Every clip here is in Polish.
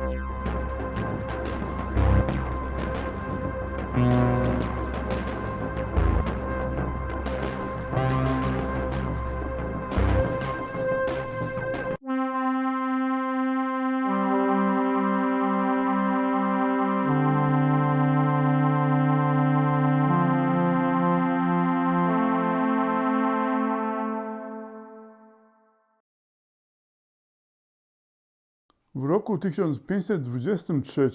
W roku 1523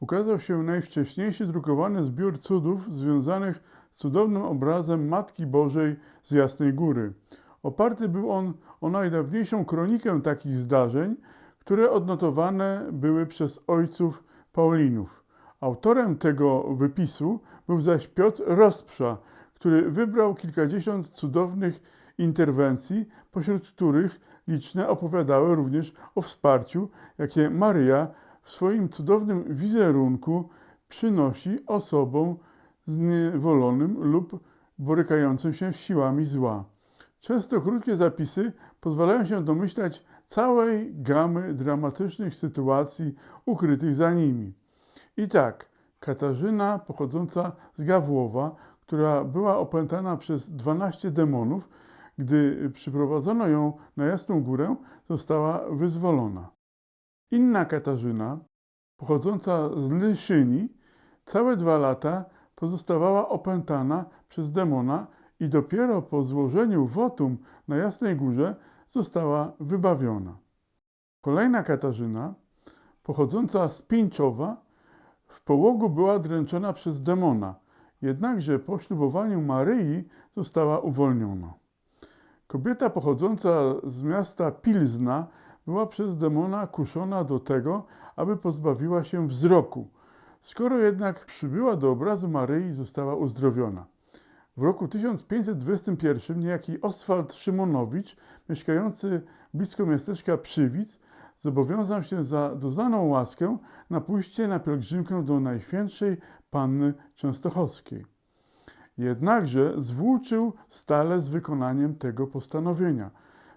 ukazał się najwcześniejszy drukowany zbiór cudów związanych z cudownym obrazem Matki Bożej z Jasnej Góry. Oparty był on o najdawniejszą kronikę takich zdarzeń, które odnotowane były przez ojców Paulinów. Autorem tego wypisu był zaś Piotr Rosprza, który wybrał kilkadziesiąt cudownych interwencji, pośród których liczne opowiadały również o wsparciu, jakie Maryja w swoim cudownym wizerunku przynosi osobom zniewolonym lub borykającym się z siłami zła. Często krótkie zapisy pozwalają się domyślać całej gamy dramatycznych sytuacji ukrytych za nimi. I tak, Katarzyna pochodząca z Gawłowa, która była opętana przez 12 demonów, gdy przyprowadzono ją na Jasną Górę, została wyzwolona. Inna Katarzyna, pochodząca z Lyszyni, całe dwa lata pozostawała opętana przez demona i dopiero po złożeniu wotum na Jasnej Górze została wybawiona. Kolejna Katarzyna, pochodząca z Pińczowa, w połogu była dręczona przez demona, jednakże po ślubowaniu Maryi została uwolniona. Kobieta pochodząca z miasta Pilzna była przez demona kuszona do tego, aby pozbawiła się wzroku. Skoro jednak przybyła do obrazu Maryi, została uzdrowiona. W roku 1521 niejaki Oswald Szymonowicz, mieszkający blisko miasteczka Przywic, zobowiązał się za doznaną łaskę na pójście na pielgrzymkę do Najświętszej Panny Częstochowskiej. Jednakże zwłóczył stale z wykonaniem tego postanowienia.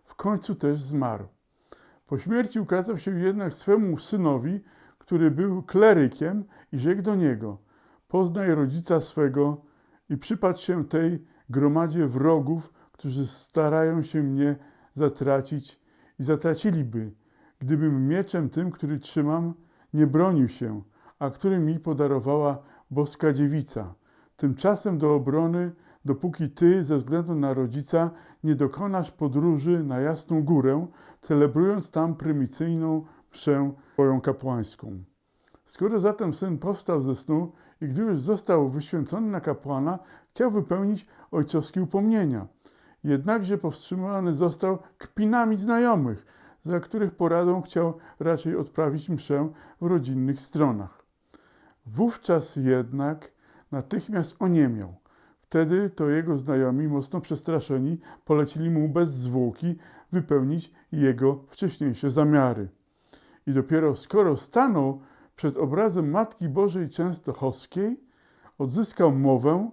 W końcu też zmarł. Po śmierci ukazał się jednak swemu synowi, który był klerykiem i rzekł do niego: Poznaj rodzica swego i przypatrz się tej gromadzie wrogów, którzy starają się mnie zatracić i zatraciliby, gdybym mieczem tym, który trzymam, nie bronił się, a który mi podarowała boska dziewica. Tymczasem do obrony, dopóki ty ze względu na rodzica nie dokonasz podróży na Jasną Górę, celebrując tam prymicyjną mszę twoją kapłańską. Skoro zatem syn powstał ze snu i gdy już został wyświęcony na kapłana, chciał wypełnić ojcowskie upomnienia. Jednakże powstrzymany został kpinami znajomych, za których poradą chciał raczej odprawić mszę w rodzinnych stronach. Wówczas jednak natychmiast oniemiał. Wtedy to jego znajomi, mocno przestraszeni, polecili mu bez zwłoki wypełnić jego wcześniejsze zamiary. I dopiero skoro stanął przed obrazem Matki Bożej Częstochowskiej, odzyskał mowę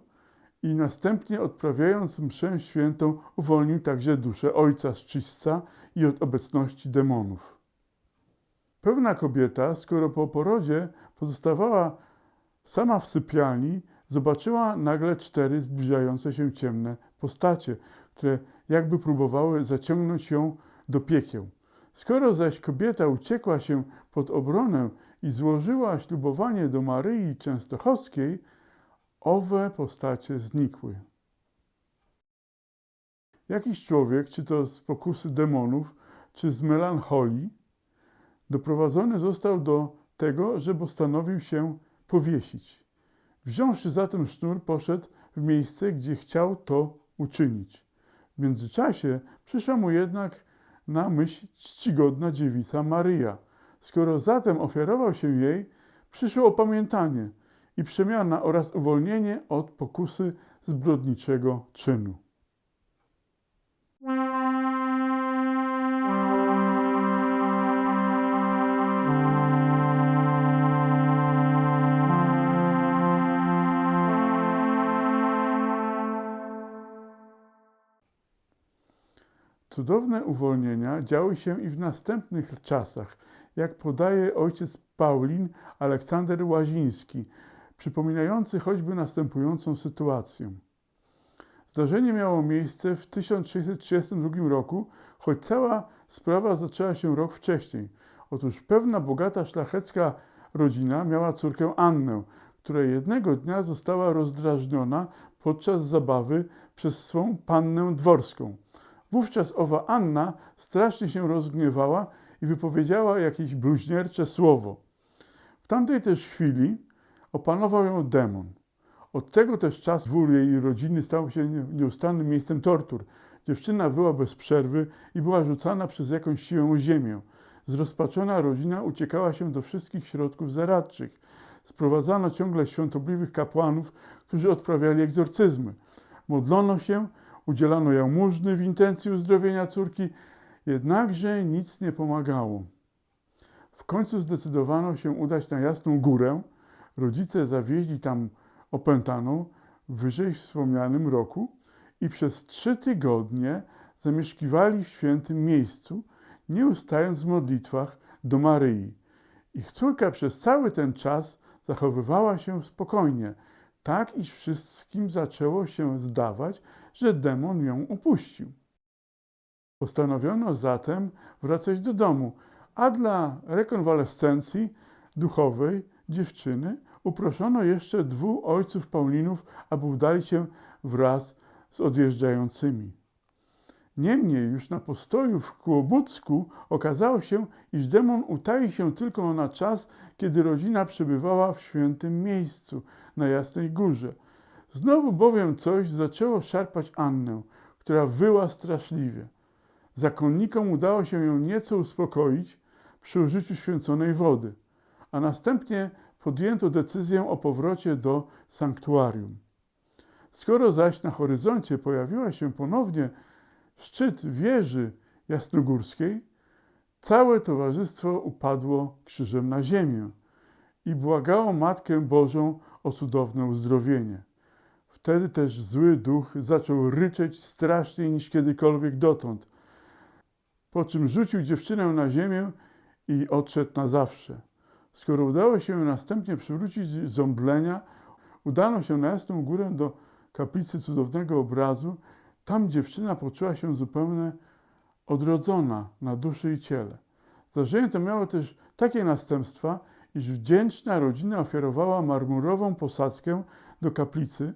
i następnie odprawiając mszę świętą uwolnił także duszę ojca z czystca i od obecności demonów. Pewna kobieta, skoro po porodzie pozostawała sama w sypialni, zobaczyła nagle cztery zbliżające się ciemne postacie, które jakby próbowały zaciągnąć ją do piekieł. Skoro zaś kobieta uciekła się pod obronę i złożyła ślubowanie do Maryi Częstochowskiej, owe postacie znikły. Jakiś człowiek, czy to z pokusy demonów, czy z melancholii, doprowadzony został do tego, że postanowił się powiesić. Wziąwszy zatem sznur, poszedł w miejsce, gdzie chciał to uczynić. W międzyczasie przyszła mu jednak na myśl czcigodna dziewica Maryja. Skoro zatem ofiarował się jej, przyszło opamiętanie i przemiana oraz uwolnienie od pokusy zbrodniczego czynu. Cudowne uwolnienia działy się i w następnych czasach. jak podaje ojciec Paulin Aleksander Łaziński, przypominający choćby następującą sytuację. Zdarzenie miało miejsce w 1632 roku, choć cała sprawa zaczęła się rok wcześniej. Otóż pewna bogata szlachecka rodzina miała córkę Annę, która jednego dnia została rozdrażniona podczas zabawy przez swą pannę dworską. Wówczas owa Anna strasznie się rozgniewała i wypowiedziała jakieś bluźniercze słowo. W tamtej też chwili opanował ją demon. Od tego też czasu wór jej rodziny stał się nieustannym miejscem tortur. Dziewczyna wyła bez przerwy i była rzucana przez jakąś siłę o ziemię. Zrozpaczona rodzina uciekała się do wszystkich środków zaradczych. Sprowadzano ciągle świątobliwych kapłanów, którzy odprawiali egzorcyzmy. Modlono się, udzielano jałmużny w intencji uzdrowienia córki, jednakże nic nie pomagało. W końcu zdecydowano się udać na Jasną Górę. Rodzice zawieźli tam opętaną w wyżej wspomnianym roku i przez trzy tygodnie zamieszkiwali w świętym miejscu, nie ustając w modlitwach do Maryi. Ich córka przez cały ten czas zachowywała się spokojnie, tak iż wszystkim zaczęło się zdawać, że demon ją upuścił. Postanowiono zatem wracać do domu, a dla rekonwalescencji duchowej dziewczyny uproszono jeszcze dwóch ojców Paulinów, aby udali się wraz z odjeżdżającymi. Niemniej już na postoju w Kłobucku okazało się, iż demon utaił się tylko na czas, kiedy rodzina przebywała w świętym miejscu, na Jasnej Górze. Znowu bowiem coś zaczęło szarpać Annę, która wyła straszliwie. Zakonnikom udało się ją nieco uspokoić przy użyciu święconej wody, a następnie podjęto decyzję o powrocie do sanktuarium. Skoro zaś na horyzoncie pojawiła się ponownie szczyt wieży jasnogórskiej, całe towarzystwo upadło krzyżem na ziemię i błagało Matkę Bożą o cudowne uzdrowienie. Wtedy też zły duch zaczął ryczeć straszniej niż kiedykolwiek dotąd, po czym rzucił dziewczynę na ziemię i odszedł na zawsze. Skoro udało się następnie przywrócić z omdlenia, udano się na Jasną Górę do kaplicy cudownego obrazu. Tam dziewczyna poczuła się zupełnie odrodzona na duszy i ciele. Zdarzenie to miało też takie następstwa, iż wdzięczna rodzina ofiarowała marmurową posadzkę do kaplicy,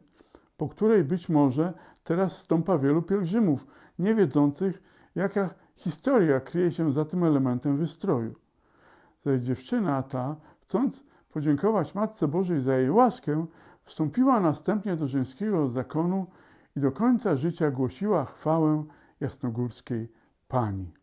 po której być może teraz stąpa wielu pielgrzymów, nie wiedzących, jaka historia kryje się za tym elementem wystroju. Zaś dziewczyna ta, chcąc podziękować Matce Bożej za jej łaskę, wstąpiła następnie do żeńskiego zakonu i do końca życia głosiła chwałę jasnogórskiej Pani.